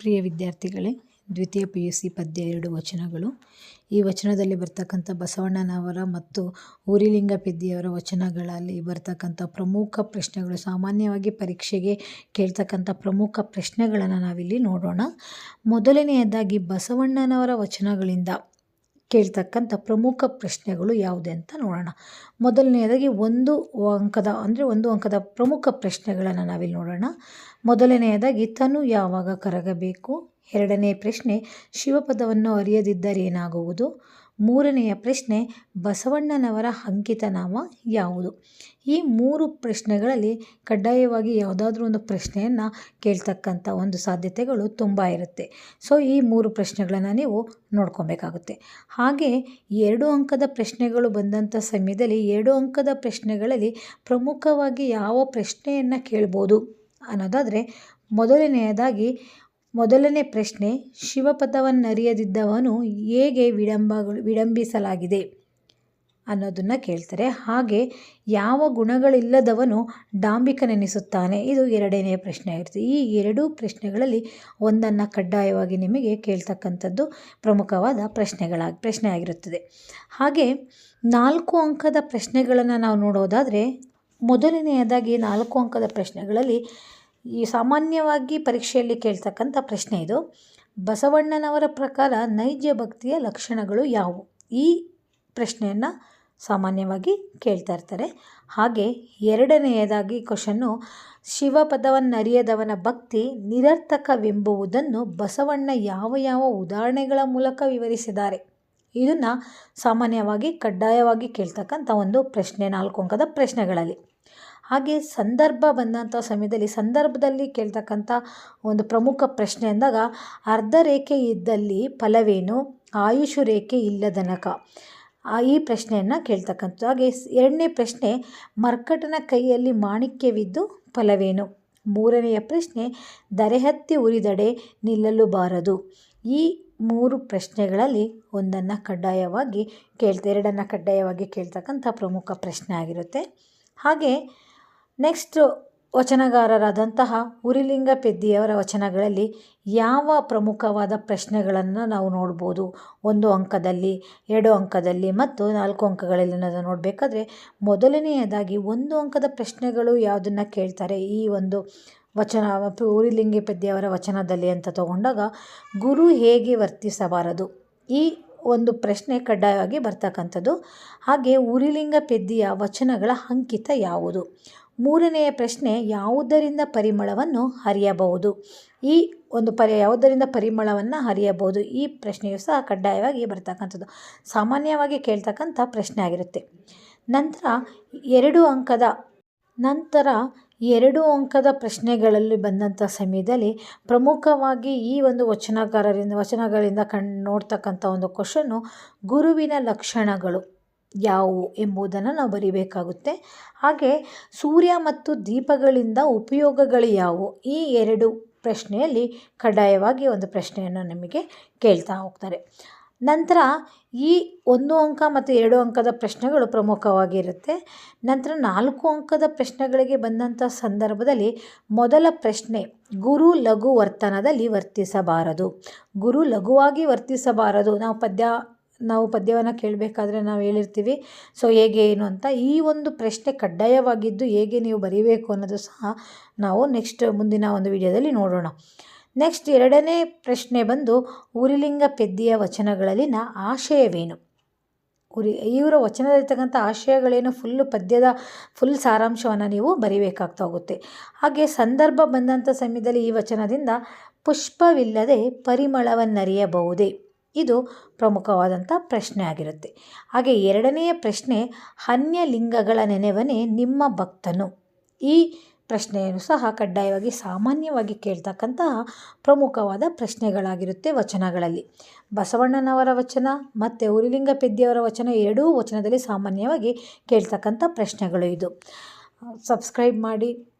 ಪ್ರಿಯ ವಿದ್ಯಾರ್ಥಿಗಳೇ, ದ್ವಿತೀಯ P U C ಪದ್ಯ ಎರಡು ವಚನಗಳು. ಈ ವಚನದಲ್ಲಿ ಬರ್ತಕ್ಕಂಥ ಬಸವಣ್ಣನವರ ಮತ್ತು ಊರಿಲಿಂಗ ಪೆದ್ದಿಯವರ ವಚನಗಳಲ್ಲಿ ಬರ್ತಕ್ಕಂಥ ಪ್ರಮುಖ ಪ್ರಶ್ನೆಗಳು, ಸಾಮಾನ್ಯವಾಗಿ ಪರೀಕ್ಷೆಗೆ ಕೇಳ್ತಕ್ಕಂಥ ಪ್ರಮುಖ ಪ್ರಶ್ನೆಗಳನ್ನು ನಾವಿಲ್ಲಿ ನೋಡೋಣ. ಮೊದಲನೆಯದಾಗಿ ಬಸವಣ್ಣನವರ ವಚನಗಳಿಂದ. ಕೇಳ್ತಕ್ಕಂಥ ಪ್ರಮುಖ ಪ್ರಶ್ನೆಗಳು ಯಾವುದೇ ಅಂತ ನೋಡೋಣ. ಮೊದಲನೆಯದಾಗಿ ಒಂದು ಅಂಕದ, ಅಂದರೆ ಒಂದು ಅಂಕದ ಪ್ರಮುಖ ಪ್ರಶ್ನೆಗಳನ್ನು ನಾವಿಲ್ಲಿ ನೋಡೋಣ. ಮೊದಲನೆಯದಾಗಿ ತನು ಯಾವಾಗ ಕರಗಬೇಕು? ಎರಡನೇ ಪ್ರಶ್ನೆ, ಶಿವಪದವನ್ನು ಅರಿಯದಿದ್ದರೇನಾಗುವುದು? ಮೂರನೆಯ ಪ್ರಶ್ನೆ, ಬಸವಣ್ಣನವರ ಅಂಕಿತ ನಾಮ ಯಾವುದು? ಈ ಮೂರು ಪ್ರಶ್ನೆಗಳಲ್ಲಿ ಕಡ್ಡಾಯವಾಗಿ ಯಾವುದಾದ್ರೂ ಒಂದು ಪ್ರಶ್ನೆಯನ್ನು ಕೇಳ್ತಕ್ಕಂಥ ಒಂದು ಸಾಧ್ಯತೆಗಳು ತುಂಬ ಇರುತ್ತೆ. ಸೊ ಈ ಮೂರು ಪ್ರಶ್ನೆಗಳನ್ನು ನೀವು ನೋಡ್ಕೊಬೇಕಾಗುತ್ತೆ. ಹಾಗೆ, ಎರಡು ಅಂಕದ ಪ್ರಶ್ನೆಗಳು ಬಂದಂಥ ಸಮಯದಲ್ಲಿ ಎರಡು ಅಂಕದ ಪ್ರಶ್ನೆಗಳಲ್ಲಿ ಪ್ರಮುಖವಾಗಿ ಯಾವ ಪ್ರಶ್ನೆಯನ್ನು ಕೇಳ್ಬೋದು ಅನ್ನೋದಾದರೆ, ಮೊದಲನೆಯದಾಗಿ ಮೊದಲನೇ ಪ್ರಶ್ನೆ, ಶಿವಪಥವನ್ನರಿಯದಿದ್ದವನು ಹೇಗೆ ವಿಡಂಬಗಳು, ವಿಡಂಬಿಸಲಾಗಿದೆ ಅನ್ನೋದನ್ನು ಕೇಳ್ತಾರೆ. ಹಾಗೆ ಯಾವ ಗುಣಗಳಿಲ್ಲದವನು ಡಾಂಬಿಕನೆನಿಸುತ್ತಾನೆ? ಇದು ಎರಡನೇ ಪ್ರಶ್ನೆ ಆಗಿರುತ್ತೆ. ಈ ಎರಡೂ ಪ್ರಶ್ನೆಗಳಲ್ಲಿ ಒಂದನ್ನು ಕಡ್ಡಾಯವಾಗಿ ನಿಮಗೆ ಕೇಳ್ತಕ್ಕಂಥದ್ದು ಪ್ರಮುಖವಾದ ಪ್ರಶ್ನೆಗಳಾಗಿ ಪ್ರಶ್ನೆ ಆಗಿರುತ್ತದೆ. ಹಾಗೆ ನಾಲ್ಕು ಅಂಕದ ಪ್ರಶ್ನೆಗಳನ್ನು ನಾವು ನೋಡೋದಾದರೆ, ಮೊದಲನೆಯದಾಗಿ ನಾಲ್ಕು ಅಂಕದ ಪ್ರಶ್ನೆಗಳಲ್ಲಿ ಈ ಸಾಮಾನ್ಯವಾಗಿ ಪರೀಕ್ಷೆಯಲ್ಲಿ ಕೇಳ್ತಕ್ಕಂಥ ಪ್ರಶ್ನೆ ಇದು. ಬಸವಣ್ಣನವರ ಪ್ರಕಾರ ನೈಜ ಭಕ್ತಿಯ ಲಕ್ಷಣಗಳು ಯಾವುವು? ಈ ಪ್ರಶ್ನೆಯನ್ನು ಸಾಮಾನ್ಯವಾಗಿ ಕೇಳ್ತಾ ಇರ್ತಾರೆ. ಹಾಗೆ ಎರಡನೆಯದಾಗಿ ಕ್ವಶನ್ನು ಶಿವಪದವನ್ನರಿಯದವನ ಭಕ್ತಿ ನಿರರ್ಥಕವೆಂಬುವುದನ್ನು ಬಸವಣ್ಣ ಯಾವ ಯಾವ ಉದಾಹರಣೆಗಳ ಮೂಲಕ ವಿವರಿಸಿದ್ದಾರೆ? ಇದನ್ನು ಸಾಮಾನ್ಯವಾಗಿ ಕಡ್ಡಾಯವಾಗಿ ಕೇಳ್ತಕ್ಕಂಥ ಒಂದು ಪ್ರಶ್ನೆ ನಾಲ್ಕು ಅಂಕದ ಪ್ರಶ್ನೆಗಳಲ್ಲಿ. ಹಾಗೆ ಸಂದರ್ಭ ಬಂದಂಥ ಸಮಯದಲ್ಲಿ, ಸಂದರ್ಭದಲ್ಲಿ ಕೇಳ್ತಕ್ಕಂಥ ಒಂದು ಪ್ರಮುಖ ಪ್ರಶ್ನೆ ಅಂದಾಗ, ಅರ್ಧ ರೇಖೆ ಇದ್ದಲ್ಲಿ ಫಲವೇನು? ಆಯುಷು ರೇಖೆ ಇಲ್ಲದನಕ ಈ ಪ್ರಶ್ನೆಯನ್ನು ಕೇಳ್ತಕ್ಕಂಥ ಹಾಗೆ ಎರಡನೇ ಪ್ರಶ್ನೆ, ಮರ್ಕಟನ ಕೈಯಲ್ಲಿ ಮಾಣಿಕ್ಯವಿದ್ದು ಫಲವೇನು? ಮೂರನೆಯ ಪ್ರಶ್ನೆ, ದರೆಹತ್ತಿ ಉರಿದಡೆ ನಿಲ್ಲಲು ಬಾರದು. ಈ ಮೂರು ಪ್ರಶ್ನೆಗಳಲ್ಲಿ ಒಂದನ್ನು ಕಡ್ಡಾಯವಾಗಿ ಕೇಳ್ತಾ, ಎರಡನ್ನು ಕಡ್ಡಾಯವಾಗಿ ಕೇಳ್ತಕ್ಕಂಥ ಪ್ರಮುಖ ಪ್ರಶ್ನೆ ಆಗಿರುತ್ತೆ. ಹಾಗೆ ನೆಕ್ಸ್ಟು ವಚನಗಾರರಾದಂತಹ ಉರಿಲಿಂಗ ಪೆದ್ದಿಯವರ ವಚನಗಳಲ್ಲಿ ಯಾವ ಪ್ರಮುಖವಾದ ಪ್ರಶ್ನೆಗಳನ್ನು ನಾವು ನೋಡ್ಬೋದು? ಒಂದು ಅಂಕದಲ್ಲಿ, ಎರಡು ಅಂಕದಲ್ಲಿ ಮತ್ತು ನಾಲ್ಕು ಅಂಕಗಳಲ್ಲಿ ಅನ್ನೋದು ನೋಡಬೇಕಾದ್ರೆ ಮೊದಲನೆಯದಾಗಿ ಒಂದು ಅಂಕದ ಪ್ರಶ್ನೆಗಳು ಯಾವುದನ್ನು ಕೇಳ್ತಾರೆ? ಈ ಒಂದು ವಚನ ಉರಿಲಿಂಗ ಪೆದ್ದಿಯವರ ವಚನದಲ್ಲಿ ಅಂತ ತಗೊಂಡಾಗ ಗುರು ಹೇಗೆ ವರ್ತಿಸಬಾರದು? ಈ ಒಂದು ಪ್ರಶ್ನೆ ಕಡ್ಡಾಯವಾಗಿ ಬರ್ತಕ್ಕಂಥದ್ದು. ಹಾಗೆ ಉರಿಲಿಂಗ ಪೆದ್ದಿಯ ವಚನಗಳ ಅಂಕಿತ ಯಾವುದು? ಮೂರನೆಯ ಪ್ರಶ್ನೆ ಯಾವುದರಿಂದ ಪರಿಮಳವನ್ನು ಹರಿಯಬಹುದು? ಈ ಒಂದು ಪರಿ, ಯಾವುದರಿಂದ ಪರಿಮಳವನ್ನು ಹರಿಯಬಹುದು? ಈ ಪ್ರಶ್ನೆಯು ಸಹ ಕಡ್ಡಾಯವಾಗಿ ಬರ್ತಕ್ಕಂಥದ್ದು. ಸಾಮಾನ್ಯವಾಗಿ ಕೇಳ್ತಕ್ಕಂಥ ಪ್ರಶ್ನೆ ಆಗಿರುತ್ತೆ. ನಂತರ ಎರಡು ಅಂಕದ, ನಂತರ ಎರಡು ಅಂಕದ ಪ್ರಶ್ನೆಗಳಲ್ಲಿ ಬಂದಂಥ ಸಮಯದಲ್ಲಿ ಪ್ರಮುಖವಾಗಿ ಈ ಒಂದು ವಚನಕಾರರಿಂದ, ವಚನಗಳಿಂದ ಕಣ್ ನೋಡ್ತಕ್ಕಂಥ ಒಂದು ಕ್ವಶನ್ನು ಗುರುವಿನ ಲಕ್ಷಣಗಳು. ಯಾವುವು ಎಂಬುದನ್ನು ನಾವು ಬರಿಬೇಕಾಗುತ್ತೆ. ಹಾಗೆ ಸೂರ್ಯ ಮತ್ತು ದೀಪಗಳಿಂದ ಉಪಯೋಗಗಳು ಯಾವುವು ಈ ಎರಡು ಪ್ರಶ್ನೆಯಲ್ಲಿ ಕಡ್ಡಾಯವಾಗಿ ಒಂದು ಪ್ರಶ್ನೆಯನ್ನು ನಮಗೆ ಕೇಳ್ತಾ ಹೋಗ್ತಾರೆ. ನಂತರ ಈ ಒಂದು ಅಂಕ ಮತ್ತು ಎರಡು ಅಂಕದ ಪ್ರಶ್ನೆಗಳು ಪ್ರಮುಖವಾಗಿರುತ್ತೆ. ನಂತರ ನಾಲ್ಕು ಅಂಕದ ಪ್ರಶ್ನೆಗಳಿಗೆ ಬಂದಂಥ ಸಂದರ್ಭದಲ್ಲಿ ಮೊದಲ ಪ್ರಶ್ನೆ, ಗುರು ಲಘು ವರ್ತನದಲ್ಲಿ ವರ್ತಿಸಬಾರದು. ಗುರು ಲಘುವಾಗಿ ವರ್ತಿಸಬಾರದು. ನಾವು ಪದ್ಯ ನಾವು ಪದ್ಯವನ್ನು ಕೇಳಬೇಕಾದ್ರೆ ನಾವು ಹೇಳಿರ್ತೀವಿ. ಸೊ ಹೇಗೆ, ಏನು ಅಂತ. ಈ ಒಂದು ಪ್ರಶ್ನೆ ಕಡ್ಡಾಯವಾಗಿದ್ದು ಹೇಗೆ ನೀವು ಬರೀಬೇಕು ಅನ್ನೋದು ಸಹ ನಾವು ನೆಕ್ಸ್ಟ್ ಮುಂದಿನ ಒಂದು ವಿಡಿಯೋದಲ್ಲಿ ನೋಡೋಣ. ನೆಕ್ಸ್ಟ್ ಎರಡನೇ ಪ್ರಶ್ನೆ ಬಂದು, ಉರಿಲಿಂಗ ಪೆದ್ದಿಯ ವಚನಗಳಲ್ಲಿನ ಆಶಯವೇನು? ಉರಿ, ಇವರ ವಚನದಲ್ಲಿರ್ತಕ್ಕಂಥ ಆಶಯಗಳೇನು ಫುಲ್ಲು ಪದ್ಯದ ಫುಲ್ ಸಾರಾಂಶವನ್ನು ನೀವು ಬರಿಬೇಕಾಗ್ತಾ ಹೋಗುತ್ತೆ. ಹಾಗೆ ಸಂದರ್ಭ ಬಂದಂಥ ಸಮಯದಲ್ಲಿ ಈ ವಚನದಿಂದ ಪುಷ್ಪವಿಲ್ಲದೆ ಪರಿಮಳವನ್ನರಿಯಬಹುದೇ? ಇದು ಪ್ರಮುಖವಾದಂಥ ಪ್ರಶ್ನೆ ಆಗಿರುತ್ತೆ. ಹಾಗೆ ಎರಡನೆಯ ಪ್ರಶ್ನೆ ಅನ್ಯಲಿಂಗಗಳ ನೆನೆವನೇ ನಿಮ್ಮ ಭಕ್ತನು? ಈ ಪ್ರಶ್ನೆಯನ್ನು ಸಹ ಕಡ್ಡಾಯವಾಗಿ ಸಾಮಾನ್ಯವಾಗಿ ಕೇಳ್ತಕ್ಕಂತಹ ಪ್ರಮುಖವಾದ ಪ್ರಶ್ನೆಗಳಾಗಿರುತ್ತೆ ವಚನಗಳಲ್ಲಿ. ಬಸವಣ್ಣನವರ ವಚನ, ಮತ್ತು ಉರಿಲಿಂಗ ಪೆದ್ದಿಯವರ ವಚನ, ಎರಡೂ ವಚನದಲ್ಲಿ ಸಾಮಾನ್ಯವಾಗಿ ಕೇಳ್ತಕ್ಕಂಥ ಪ್ರಶ್ನೆಗಳು ಇದು. ಸಬ್ಸ್ಕ್ರೈಬ್ ಮಾಡಿ.